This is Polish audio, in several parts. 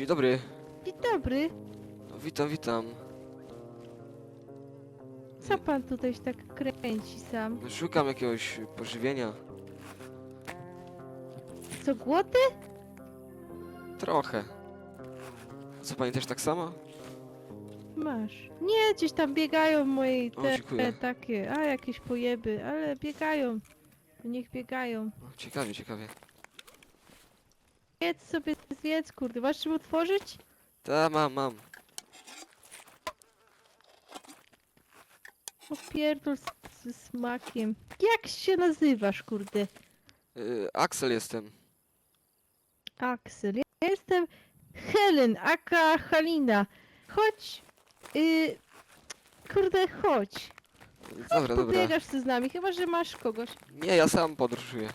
Dzień dobry. Dzień dobry. No, witam, witam. Co pan tutaj się tak kręci sam? Szukam jakiegoś pożywienia. Co, głody? Trochę. Co pani też tak samo? Masz. Nie, gdzieś tam biegają moje O, te, dziękuję. te takie, a jakieś pojeby, ale biegają. Niech biegają. No, ciekawie, ciekawie. Jedz sobie, zjedz, kurde. Masz czym otworzyć? Ta, mam, mam. Opierdol z, ze smakiem. Jak się nazywasz, kurde? Y, Axel jestem. Aksel. Ja jestem Helen, aka Halina. Chodź. Y, kurde, chodź. Dobra, dobra. Pobiegasz ty z nami, chyba że masz kogoś. Nie, ja sam podróżuję.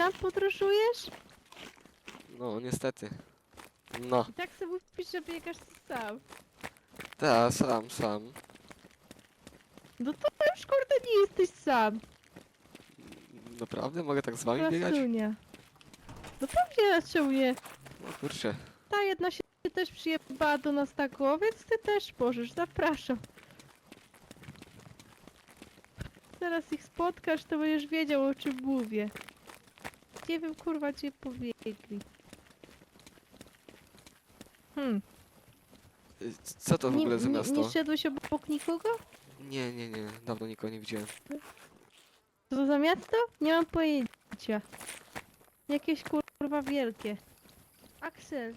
Sam podróżujesz? No, niestety. No, I tak sobie mówisz, że biegasz sam. ta, sam, sam. No to już kurde nie jesteś sam. Naprawdę? Mogę tak z wami biegać? Krasunia. No pewnie, czemu nie? No kurczę. Ta jedna się też przyjebała do nas tak, o, więc ty też możesz, zapraszam. Zaraz ich spotkasz, to będziesz wiedział o czym mówię. Nie wiem kurwa gdzie pobiegli. Hmm. Co to w ogóle za nie, miasto? nie szedłeś obok nikogo? Nie, nie, nie. Dawno nikogo nie widziałem. Co to za miasto? Nie mam pojęcia. Jakieś kurwa wielkie. Axel,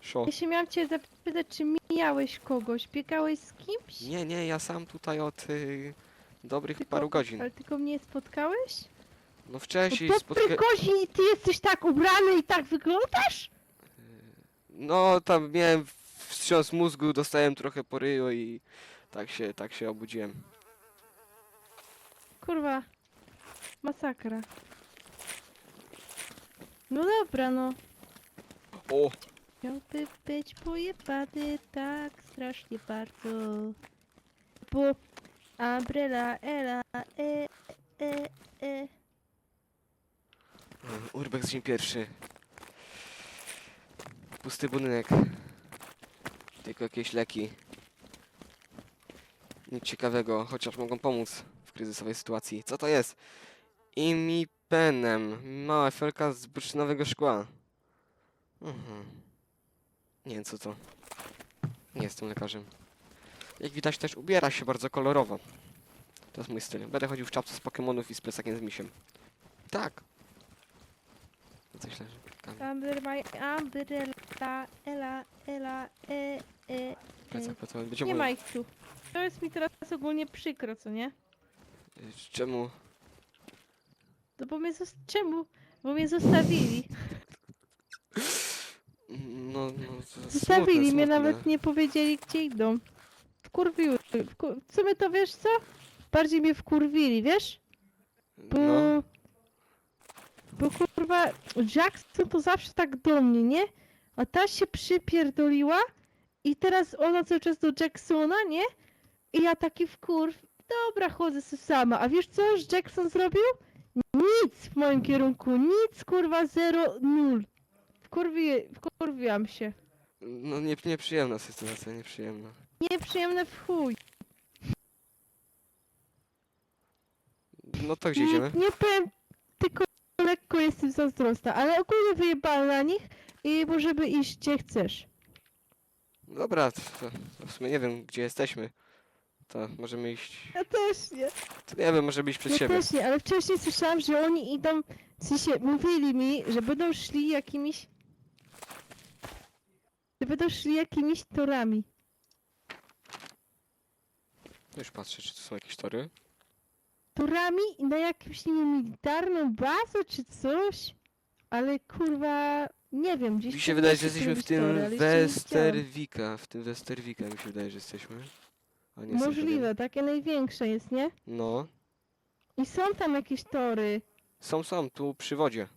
Szo? ja się miałam cię zapytać, czy mijałeś kogoś? Biegałeś z kimś? Nie, nie, ja sam tutaj od y, dobrych Tylko- paru godzin. Ale tylko mnie spotkałeś? No wcześniej No spotka... dobry godzin i ty jesteś tak ubrany i tak wyglądasz? No tam miałem wstrząs mózgu, dostałem trochę po ryju i tak się, tak się obudziłem. Kurwa. Masakra. No dobra, no. O! Miałby być pojebany tak strasznie bardzo. Bo Umbrella, Ela, e, e, e. Urbex dzień pierwszy. Pusty budynek. Tylko jakieś leki. Nic ciekawego, chociaż mogą pomóc w kryzysowej sytuacji. Co to jest? Imipenem. Mała felka z bursztynowego szkła. Mhm. Nie wiem co to. Nie jestem lekarzem. Jak widać też ubiera się bardzo kolorowo. To jest mój styl. Będę chodził w czapce z Pokemonów i z plecakiem z misiem. Tak. Coś leży. Tam. My umbrella, Ela, Ela, e, e. Plecak, plecak. Będzie Nie ma ich tu. To jest mi teraz ogólnie przykro, co nie? Y, Czemu? No bo mnie zos- Czemu? Bo mnie zostawili. No, no, to Zostawili smutne, mnie, smutne. nawet nie powiedzieli gdzie idą. Wkurwiły. Wkur... W sumie to wiesz co? Bardziej mnie wkurwili, wiesz? Bo... No, Bo kurwa, Jackson to zawsze tak do mnie, nie? A ta się przypierdoliła i teraz ona cały czas do Jacksona, nie? I ja taki wkurw, dobra, chodzę sobie sama. A wiesz co już Jackson zrobił? Nic w moim kierunku, nic kurwa, zero, nul. Wkurwi, wkurwiłam się. no nie, nieprzyjemna sytuacja, nieprzyjemna. Nieprzyjemne w chuj. No to gdzie idziemy? nie powiem, lekko jestem zazdrosna, ale ogólnie wyjebałam na nich i możemy iść gdzie chcesz. Dobra, to, to w sumie nie wiem gdzie jesteśmy. To możemy iść... Ja też nie. To nie wiem, może iść przed Ja siebie. też nie, ale wcześniej słyszałam, że oni idą, w sensie mówili mi, że będą szli jakimiś, że będą szli jakimiś torami. Już patrzę, czy to są jakieś tory. Torami i na jakąś, nie wiem, militarną bazę czy coś, ale kurwa, nie wiem, gdzieś Mi się wydaje, że jesteśmy w tym. Westerwika. W tym Westerwika mi się wydaje, że jesteśmy. A nie jestem pewien. Możliwe, takie największe jest, nie? No. I są tam jakieś tory. Są, są, tu przy wodzie.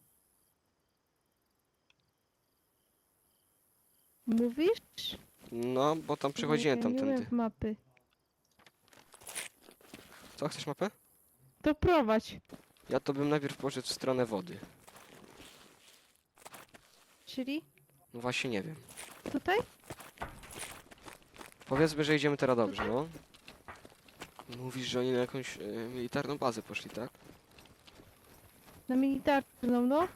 Mówisz? No, bo tam przechodziłem Nie, nie tamtędy. wiem mapy. Co, chcesz mapę? To prowadź. Ja to bym najpierw poszedł w stronę wody. Czyli No właśnie nie wiem. tutaj? Powiedzmy, że idziemy teraz dobrze, no. Mówisz, że oni na jakąś e, militarną bazę poszli, tak? Na militarną, no.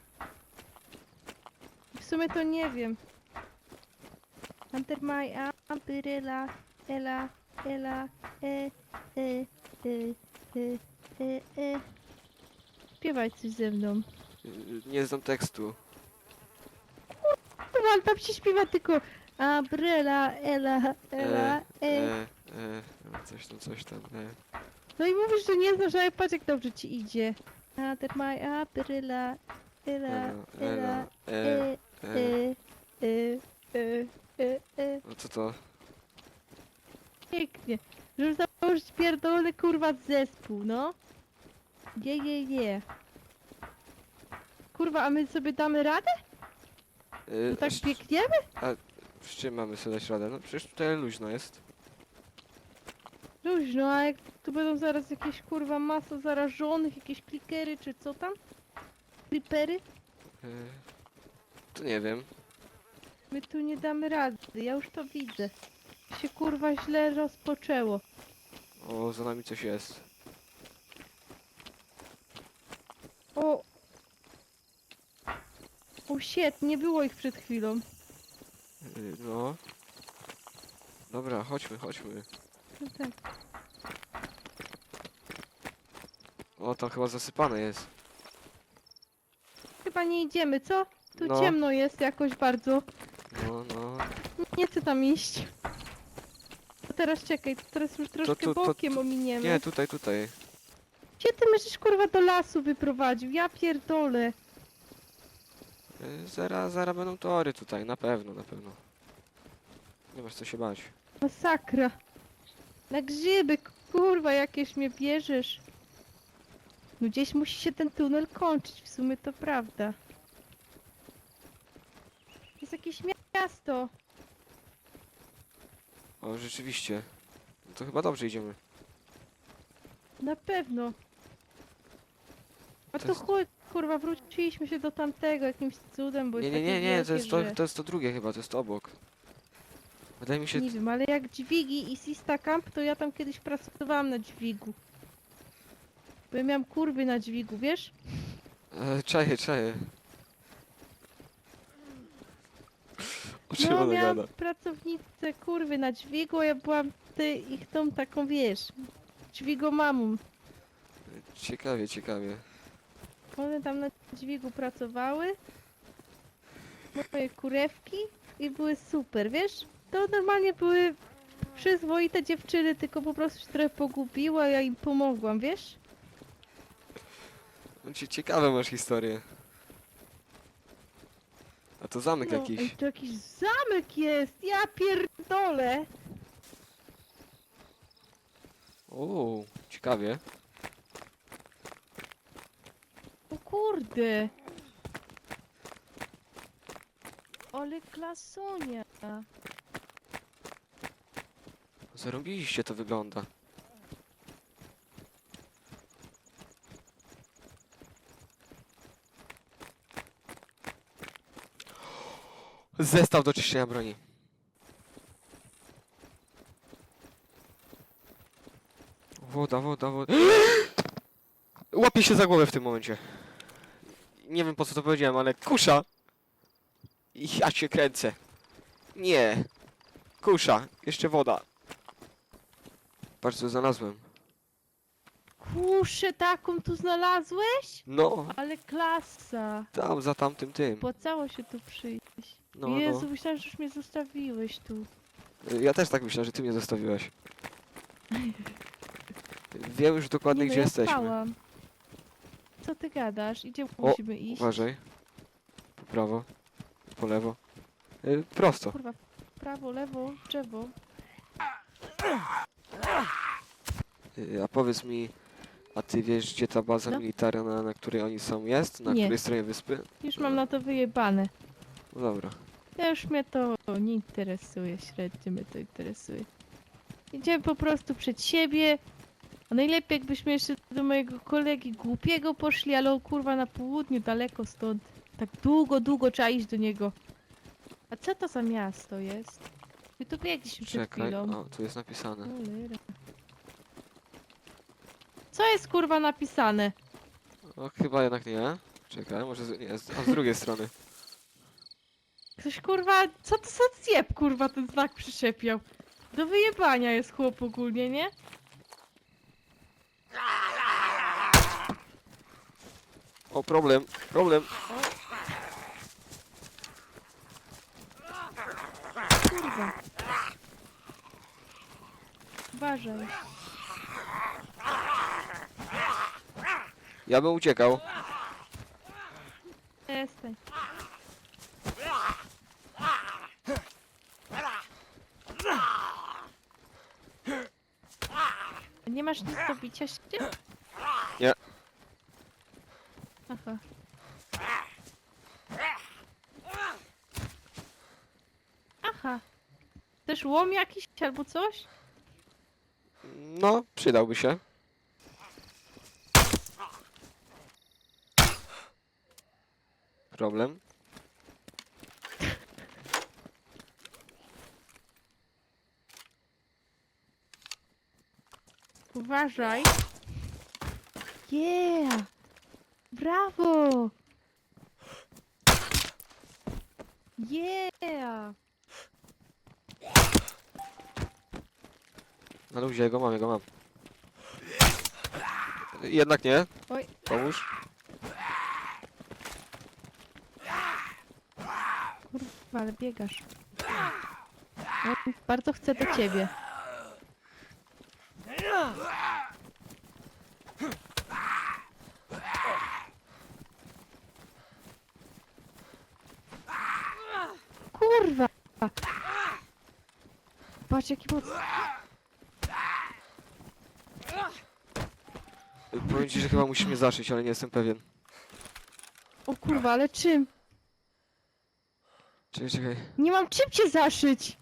W sumie to nie wiem. Under my umbrella, ela, ela, e, e, e, e, e, e. Śpiewaj coś ze mną. Y, Nie znam tekstu. Ale tam się śpiewa tylko umbrella, ela, ela, e, e. e, e, coś tam, coś tam, e. No i mówisz, że nie znasz, ale patrz jak dobrze ci idzie. Under my umbrella, ela, Ela, ela, ela, e, e, e, e. e, e, e, e. No co to? Pięknie. Żeby założyć pierdolony kurwa zespół, no. Nie, nie, nie. Kurwa, a my sobie damy radę? Y, To tak z- biegniemy? Czym mamy sobie dać radę? No przecież tutaj luźno jest. Luźno, a jak tu będą zaraz jakieś kurwa masa zarażonych, jakieś klikery czy co tam? Creepery? Y, To nie wiem. My tu nie damy rady, ja już to widzę. Się kurwa źle rozpoczęło. O, za nami coś jest. O! O shit, nie było ich przed chwilą. Y, No. Dobra, chodźmy, chodźmy. No tak. O, tam chyba zasypane jest. Chyba nie idziemy, co? Tu No. ciemno jest jakoś bardzo. No, no. Nie chcę tam iść. To teraz czekaj, to teraz już troszkę to- to- bokiem ominiemy. Nie, tutaj, tutaj. Gdzie ty myślisz kurwa do lasu wyprowadził? Ja pierdolę. Y, Zaraz, zaraz będą tory tutaj, na pewno, na pewno. Nie masz co się bać. Masakra. Na grzyby, kurwa, jakieś mnie bierzesz. No gdzieś musi się ten tunel kończyć, w sumie to prawda. Jest jakieś miasto. O, rzeczywiście. No to chyba dobrze idziemy. Na pewno. A To to jest- chuj, kurwa, wróciliśmy się do tamtego jakimś cudem, bo Nie, jest nie, nie, takie nie, to wielkie, jest to, że- to jest to drugie chyba, to jest obok. Wydaje mi się... Nie wiem, ale jak dźwigi i Sista Camp, to ja tam kiedyś pracowałam na dźwigu. Bo ja miałam kurwy na dźwigu, wiesz? E, czaję, czaję. O czym No, ona miałam gada? pracownicę kurwy na dźwigu, a ja byłam ty, ich tą taką, wiesz, dźwigomamą. Ciekawie, ciekawie. One tam na dźwigu pracowały, moje kurewki i były super, wiesz? To normalnie były przyzwoite dziewczyny, tylko po prostu się trochę pogubiła, ja im pomogłam, wiesz? No, cie- ciekawe masz historię. A to zamek No, jakiś. ej, to jakiś zamek jest, ja pierdolę! O, ciekawie. O kurde! Ale klasonia! Zarobiliście to wygląda. Zestaw do czyszczenia broni. Woda, woda, woda. Łapię się za głowę w tym momencie. Nie wiem po co to powiedziałem, ale kusza! I Ja cię kręcę. Nie. Kusza. Jeszcze woda. Patrz co znalazłem. Kuszę taką tu znalazłeś? No, Ale klasa! tam za tamtym tym. Opłacało się tu przyjść. No, Jezu, no. myślałem, że już mnie zostawiłeś tu. Ja też tak myślę, że ty mnie zostawiłaś. Wiem już dokładnie Nie no, gdzie ja jesteśmy. spałam. Co ty gadasz? Gdzie O, musimy iść? Uważaj. Po prawo. Po lewo. Y, prosto. Kurwa, prawo, lewo, drzewo. Y, a powiedz mi, a ty wiesz gdzie ta baza No. militarna, na której oni są jest? Na Nie. której stronie wyspy? Już mam na to wyjebane. No dobra. Ja już mnie to nie interesuje, średnio mnie to interesuje. Idziemy po prostu przed siebie. A najlepiej jakbyśmy jeszcze do mojego kolegi głupiego poszli, ale on kurwa na południu, daleko stąd. Tak długo, długo trzeba iść do niego. A co to za miasto jest? My tu biegliśmy przed Czekaj, chwilą. o, tu jest napisane. Cholera. Co jest kurwa napisane? O, chyba jednak nie. Czekaj, może z, nie, z, a z drugiej strony. Ktoś kurwa, co to za zjeb kurwa ten znak przyczepiał? Do wyjebania jest chłop ogólnie, nie? O, problem, problem. Kurwa. Uważaj. Ja bym uciekał. Przestań. Nie masz nic do bicia się? Też łom jakiś albo coś? No, przydałby się. Problem. Uważaj. Yeah! Brawo! Yeah! Na luzie, jego mam, jego mam. Jednak nie. Oj. Pomóż. Kurwa, ale biegasz. On bardzo chce do ciebie. Kurwa! Patrz jaki mocny. Powiem ci, że chyba musimy zaszyć, ale nie jestem pewien. O kurwa, ale czym? Czekaj, czekaj. Nie mam czym cię zaszyć!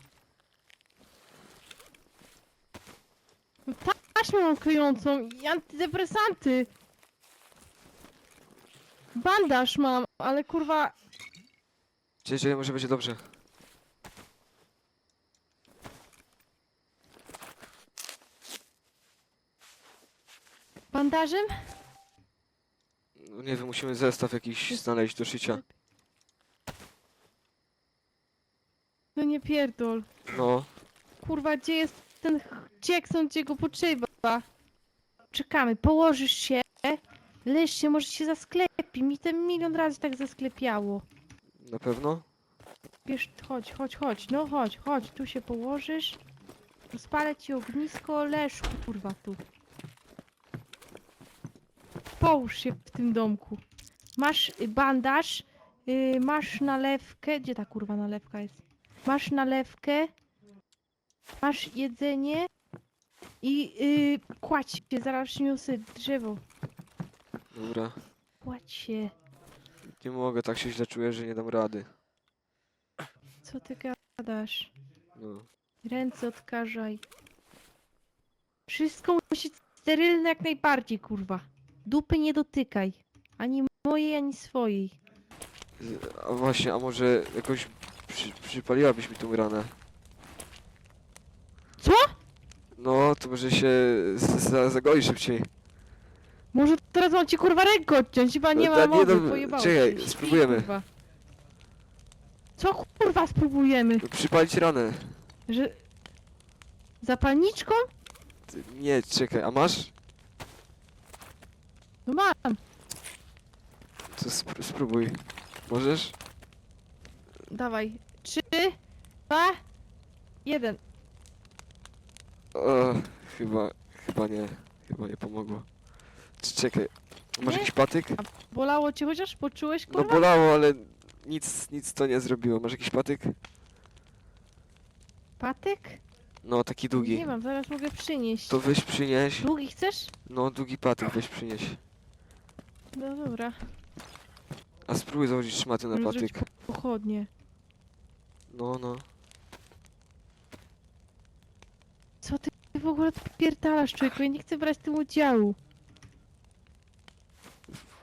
No Taśmę mam kryjącą i antydepresanty. Bandaż mam, ale kurwa... Czekaj, czekaj, może będzie dobrze. Bandażem? No nie wiem, musimy zestaw jakiś znaleźć do szycia. No nie pierdol. No, Kurwa, gdzie jest ten ch- Jackson, gdzie go potrzeba? Czekamy, położysz się, leż się, może się zasklepi. Mi ten milion razy tak zasklepiało. na pewno? Wiesz, chodź, chodź, chodź, no chodź, chodź, tu się położysz. Rozpalę ci ognisko, leż kurwa tu. Połóż się w tym domku. Masz y, bandaż, y, masz nalewkę, gdzie ta kurwa nalewka jest? Masz nalewkę, masz jedzenie i y, kładź się, zaraz niosę drzewo. Dobra. Kładź się. Nie mogę, tak się źle czuję, że nie dam rady. Co ty gadasz? No. Ręce odkażaj. Wszystko musi być sterylne jak najbardziej, kurwa. Dupy nie dotykaj. Ani mojej, ani swojej. A właśnie, a może jakoś przy, przypaliłabyś mi tą ranę? Co? No, to może się z- za- zagoi szybciej. Może teraz mam ci kurwa rękę odciąć, chyba nie No, ma nie, mowy, no, pojebało czekaj, się. Spróbujemy. Kurwa. Co kurwa spróbujemy? No, Przypalić ranę. Że... Zapalniczką? Ty- Nie, czekaj, a masz? No mam. To spró- spróbuj. Możesz? Dawaj. Trzy, dwa, jeden. O, chyba, chyba nie. Chyba nie pomogło. Czekaj, masz Nie? jakiś patyk? Bolało cię chociaż? Poczułeś No kurwa? bolało, ale nic, nic to nie zrobiło. Masz jakiś patyk? Patyk? No, taki długi. Nie mam, zaraz mogę przynieść. To weź przynieś. Długi chcesz? No, długi patyk weź przynieś. No dobra. A spróbuj założyć szmaty na Rozrzuć patyk. Pochodnie. No, no. Co ty w ogóle pierdalasz, człowieku? Ja nie chcę brać w tym udziału.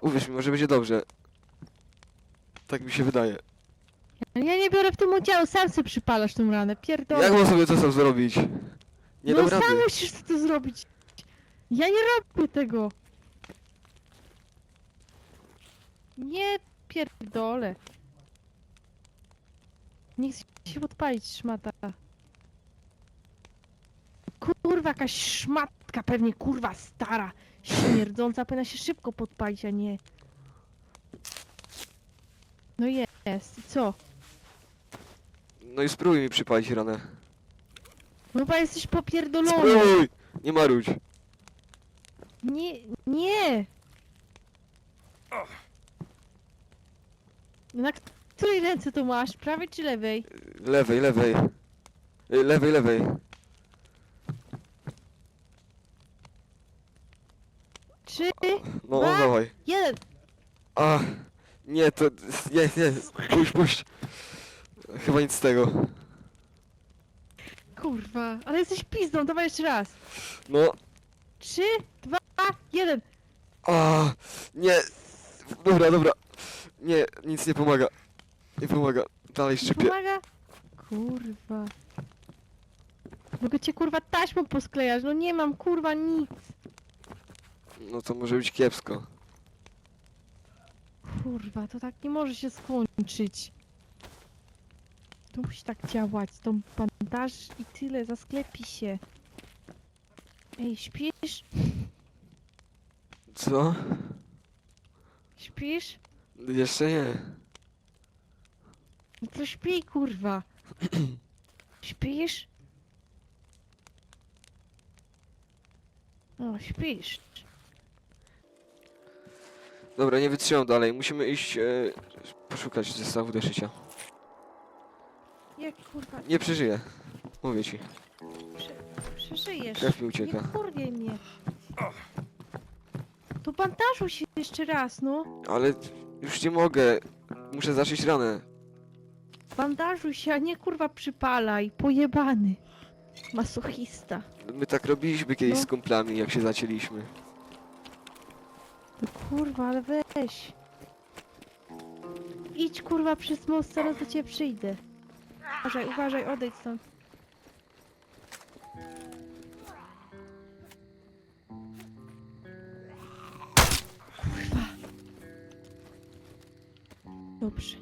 Uwierz mi, może będzie dobrze. Tak mi się wydaje. Ja nie biorę w tym udziału, sam sobie przypalasz tą ranę, pierdolę. Jak mam sobie to sam zrobić? Nie no dam rady. sam musisz to zrobić. Ja nie robię tego. Nie pierdolę. Nie chcę się podpalić, szmata. Kurwa, jakaś szmatka, pewnie kurwa stara, śmierdząca, powinna się szybko podpalić, a nie... No jest, i co? No i spróbuj mi przypalić ranę. No chyba jesteś popierdolony. Spróbuj! Nie marudź. Nie, nie! Na której ręce to masz? Prawej czy lewej? Lewej, lewej. Y, Lewej, lewej. Trzy, No, Dwa. dawaj. jeden! A, nie, to... Nie, nie, puść, puść. Chyba nic z tego. Kurwa, ale jesteś pizdą, dawaj jeszcze raz. No, Trzy, dwa, jeden. a, nie. Dobra, dobra. Nie, nic nie pomaga. Nie pomaga. Dalej Nie szczypie. Pomaga? Kurwa. Mogę cię kurwa taśmą posklejać, no nie mam kurwa nic. No to może być kiepsko. Kurwa, to tak nie może się skończyć. To musi tak działać, tą bandaż i tyle, zasklepi się. Ej, śpisz? Co? Śpisz? Jeszcze nie. No to śpi, kurwa. Śpisz? O, śpisz. Dobra, nie wytrzymam dalej. Musimy iść e, poszukać zestawu do szycia. Jak kurwa, Nie przeżyję. Mówię ci. przeżyjesz. Krew mi Nie ucieka. kurwie mnie. To bandażuj się jeszcze raz, no. Ale już nie mogę. Muszę zaszyć ranę. Bandażuj się, a nie kurwa przypalaj. Pojebany. Masochista. My tak robiliśmy kiedyś No. z kumplami, jak się zacięliśmy. No kurwa, ale weź. Idź kurwa przez most, zaraz do ciebie przyjdę. Uważaj, uważaj, odejdź stąd. Dobrze.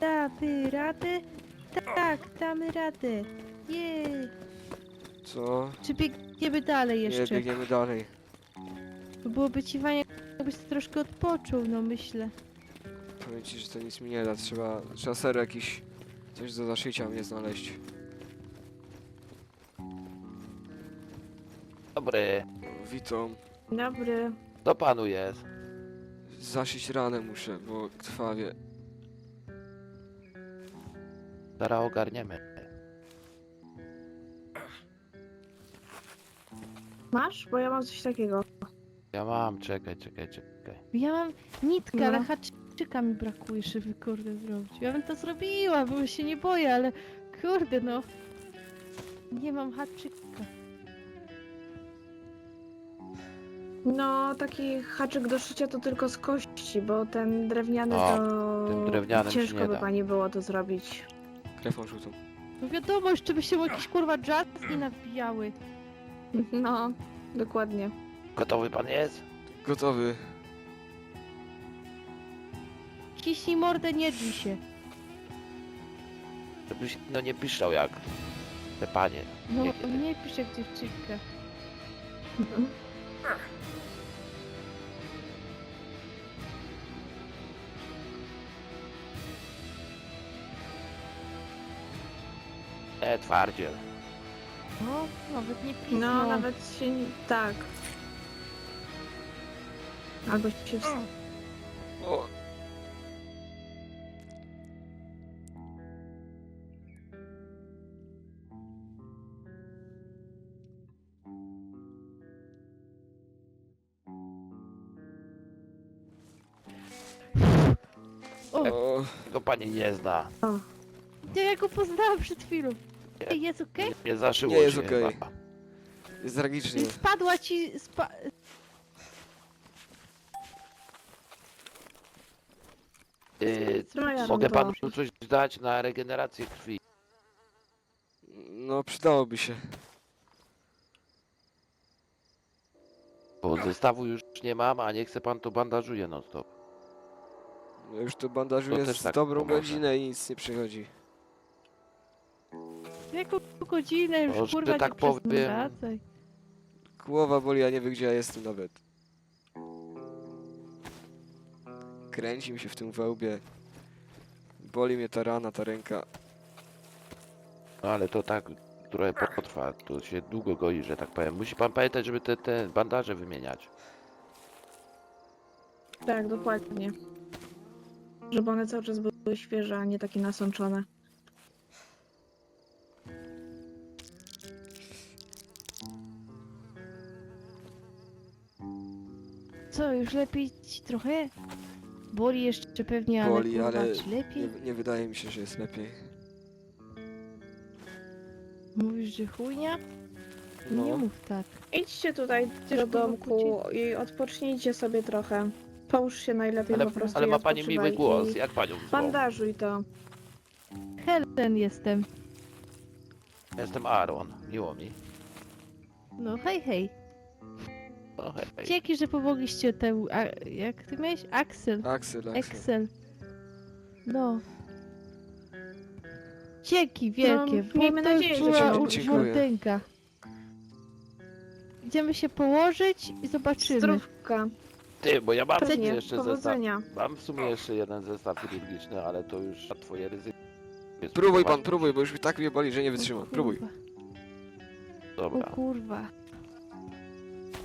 Damy radę? Tak, damy radę. Jej. Co? Czy biegniemy dalej Nie, jeszcze? biegniemy dalej. Bo Byłoby ci fajnie, jakbyś troszkę odpoczął, no myślę. Powiem ci, że to nic mi nie da. Trzeba, trzeba serio jakiś coś do zaszycia mnie znaleźć. Dobry, Witam. Dobry. co panu jest? Zaszyć ranę muszę, bo krwawie. Zaraz ogarniemy. Masz? Bo ja mam coś takiego. Ja mam, czekaj, czekaj, czekaj. Ja mam nitkę, No. ale haczyka mi brakuje, żeby kurde zrobić. Ja bym to zrobiła, bo się nie boję, ale kurde no. Nie mam haczyka. No, taki haczyk do szycia to tylko z kości, bo ten drewniany O, to... tym drewnianym się Ciężko nie by da. pani było to zrobić. Krewą żółtą. No wiadomo, jeszcze by się jakieś kurwa jazzki nabijały. No, dokładnie. Gotowy pan jest? Gotowy. Kiśnij mordę, nie drzyj się. Żebyś no nie piszczał jak te panie. No, Nie, nie. nie pisz jak dziewczynka. Mhm. E, twardziel. No, nawet nie pismo. No, nawet się... nie- tak. Albo się... ws- O! O! Tego pani nie zna. nie, ja go poznałam przed chwilą. Jest okej? Nie, nie zaszyło Nie jest się okej. chyba. Jest tragicznie. Spadła ci... Spa... Yy, Zmajaram mogę to. panu coś dać na regenerację krwi. No, przydałoby się. Bo zestawu już nie mam, a nie chce pan to bandażuje non stop. No już to bandażuję To też z tak dobrą pomoże. godzinę i nic nie przychodzi. Jaką godzinę już, Może kurwa, tak nie powiem. przesadzaj. Głowa boli, a nie wie gdzie ja jestem nawet. Kręci mi się w tym wełbie. Boli mnie ta rana, ta ręka. No ale to tak trochę potrwa, to się długo goi, że tak powiem. Musi pan pamiętać, żeby te, te bandaże wymieniać. Tak, dokładnie. Żeby one cały czas były świeże, a nie takie nasączone. Co, już lepiej ci trochę? Boli jeszcze pewnie, ale Boli, kurwa, ale czy Nie, lepiej? nie wydaje mi się, że jest lepiej. Mówisz, że chujnia? No. Nie mów tak. Idźcie tutaj Chcesz do domku i odpocznijcie sobie trochę. Połóż się najlepiej Ale, po prostu ale i ma pani odpoczywaj miły głos, i jak panią zwą? Bandażuj to. Helen jestem. Jestem Aaron, miło mi. No hej, hej. Hej, hej. Dzięki, że pomogliście temu... A, jak ty miałeś? Axel. Axel, Axel. Excel. No. Dzięki wielkie, No, miejmy nadzieję, że była się u- Dziękuję. mordęga. Idziemy się położyć i zobaczymy. Zdrówka. Ty, bo ja mam Pewnie. jeszcze zestaw. Powodzenia. Mam w sumie jeszcze jeden zestaw chirurgiczny, ale to już na twoje ryzyko. jest Próbuj pan, próbuj, bo już mi tak mnie boli, że nie wytrzymam. O Próbuj. kurwa, O Dobra. kurwa.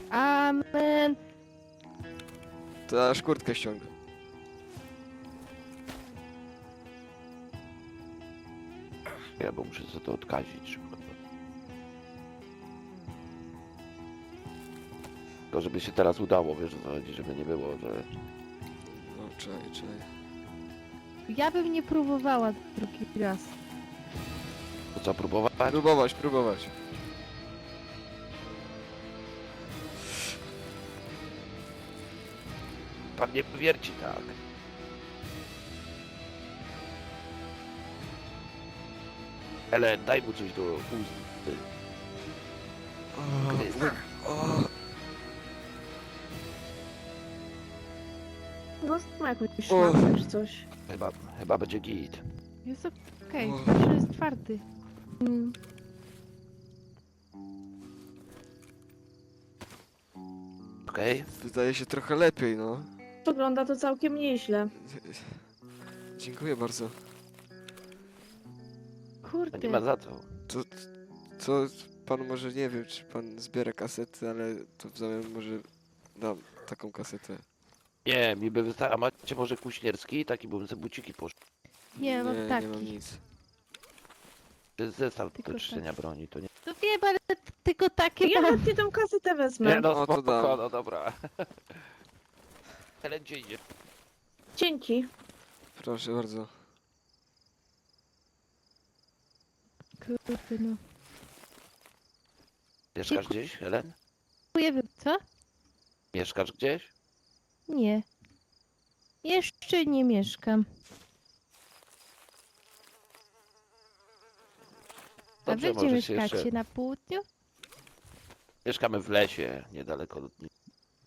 Amen. To aż kurtkę ściągnę. Ja bo muszę sobie to odkazić szybko. Tylko żeby się teraz udało, wiesz o co chodzi, żeby nie było, że... No, czekaj, czekaj. Ja bym nie próbowała drugi raz. To trzeba próbować. Próbować, próbować. Pan nie wierci tak. Ale daj mu coś do ust. Gryz. o, No, ma jakąś szmatę czy coś. Chyba, chyba będzie git. Jest okej, okay. jest twardy. Mm. Okej? Wydaje się trochę lepiej, no. Wygląda to całkiem nieźle. Dziękuję bardzo. To Kurde. Nie ma za co. To, to pan może nie wiem, czy pan zbiera kasety, ale to w zamian może dam taką kasetę. Nie, mi by wystarczyło. A macie może kuśnierski? Taki, bym sobie buciki poszedł. Nie, mam nie, taki. nie mam nic. To jest zestaw Tylko do tak. czyszczenia broni, to nie... To wiem, ale t- tylko takie Ja mam. chętnie tą kasetę wezmę. Nie no, O, to spoko, dam. no dobra. Helen, gdzie idzie? Dzięki. Proszę bardzo. Kurde no. Mieszkasz Dziękuję. gdzieś, Helen? Nie wiem, co? Mieszkasz gdzieś? Nie. Jeszcze nie mieszkam. A Dobrze, wy gdzie może się mieszkacie? jeszcze... Na południu? Mieszkamy w lesie, niedaleko od...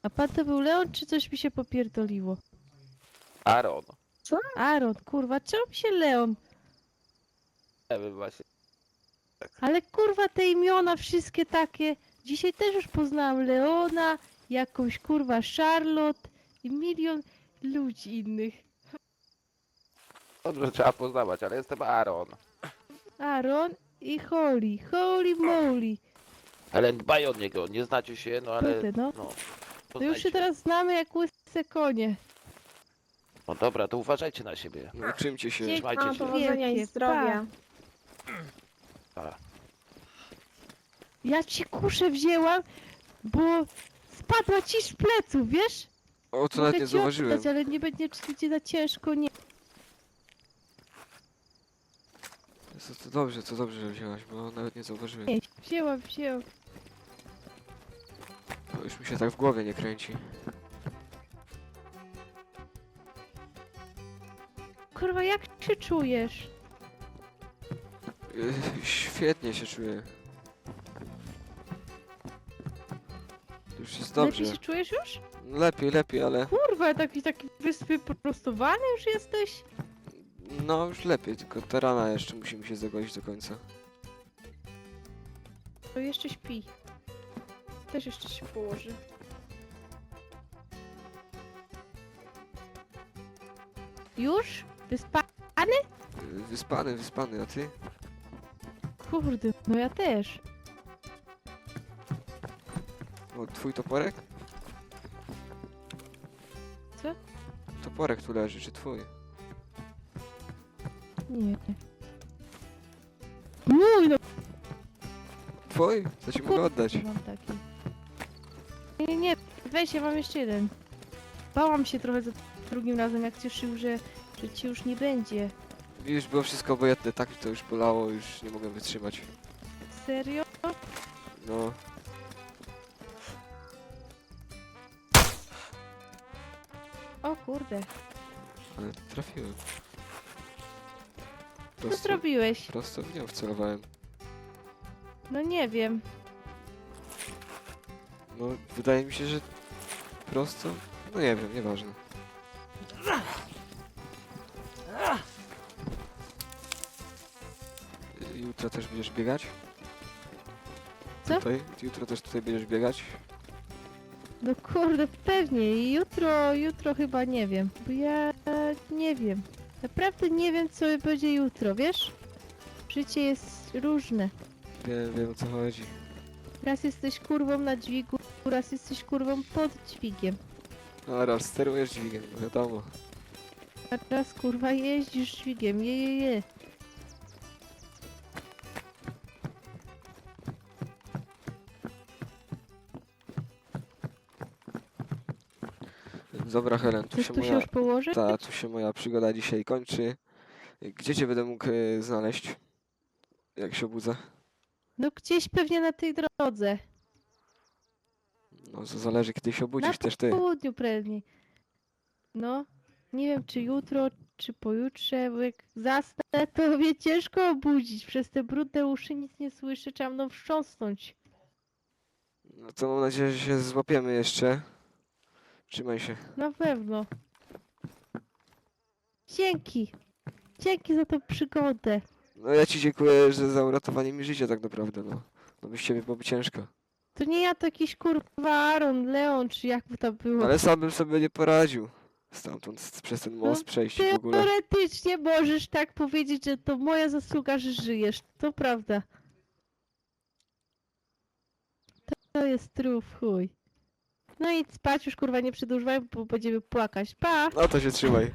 A pan to był Leon, czy coś mi się popierdoliło? Aaron. Aaron, kurwa, czemu mi się Leon? Nie wiem właśnie. Ale kurwa te imiona wszystkie takie. Dzisiaj też już poznałam Leona, jakąś kurwa Charlotte i milion ludzi innych. Dobrze, trzeba poznawać, ale jestem Aaron. Aaron i Holly. Holy moly. Helen, dbaj o niego, nie znacie się, no ale... Kurde, no. No, To już się poznajcie. teraz znamy jak łyse konie. No dobra, to uważajcie na siebie. No, czymcie się. Dzięki. Trzymajcie A, się. powodzenia i zdrowia. Pa. Ja ci kuszę wzięłam, bo spadła ci z pleców, wiesz? O, to nawet nie ci zauważyłem. oddać, ale nie będzie ci za ciężko, nie. To, to dobrze, to dobrze, że wzięłaś, bo nawet nie zauważyłem. Nie, wzięłam, wzięłam. Już mi się tak w głowie nie kręci. Kurwa, jak się czujesz? Yy, Świetnie się czuję. Już jest dobrze. Lepiej się czujesz już? Lepiej, lepiej, ale Kurwa, taki, taki wyprostowany już jesteś? no już lepiej, tylko ta rana jeszcze musi mi się zagoić do końca. To jeszcze śpi. Też jeszcze się położy. Już? Wyspa? Yy, Wyspany, wyspany, a ty? Kurde, no ja też. O, twój toporek? Co? Toporek tu leży, czy twój? Nie. Mój, no Twój? To ci mogę oddać. mam taki. Nie, nie, weź, ja mam jeszcze jeden. Bałam się trochę za drugim razem, jak cieszył, że, że ci już nie będzie. Już było wszystko obojętne, tak mi to już bolało, już nie mogłem wytrzymać. Serio? No, O kurde, ale trafiłem. co Prosto, zrobiłeś? prosto w nią wcelowałem. No nie wiem. No, wydaje mi się, że prosto? No nie wiem, nieważne. Jutro też będziesz biegać? Co? Tutaj? Jutro też tutaj będziesz biegać? No kurde, pewnie. Jutro, jutro chyba nie wiem. Bo ja nie wiem. Naprawdę nie wiem, co będzie jutro, wiesz? Życie jest różne. Wiem, wiem o co chodzi. Raz jesteś kurwą na dźwigu, raz jesteś kurwą pod dźwigiem. No raz sterujesz dźwigiem, no wiadomo. A raz kurwa jeździsz dźwigiem, je, je, je. Dobra Helen, tu Chcesz się tu się moja... już położyć? Ta, tu się moja przygoda dzisiaj kończy. Gdzie cię będę mógł e, znaleźć? Jak się obudzę? No gdzieś pewnie na tej drodze. No to zależy kiedy się Na obudzisz też ty. południu prędzej. No, nie wiem czy jutro, czy pojutrze, bo jak zasnę, to mnie ciężko obudzić. Przez te brudne uszy nic nie słyszę, trzeba mną wstrząsnąć. No to mam nadzieję, że się złapiemy jeszcze. Trzymaj się. Na pewno. Dzięki. Dzięki za tą przygodę. No ja ci dziękuję że za uratowanie mi życia tak naprawdę, no. No byś ciebie byłoby ciężko. To nie ja, to jakiś kurwa Aaron, Leon, czy jak to było. Ale sam bym sobie nie poradził. Stamtąd, s- przez ten most przejść w ogóle. Teoretycznie możesz tak powiedzieć, że to moja zasługa, że żyjesz. To prawda. To, to jest truf, chuj. No i spać już kurwa nie przedłużaj, bo będziemy płakać. Pa! No to się trzymaj.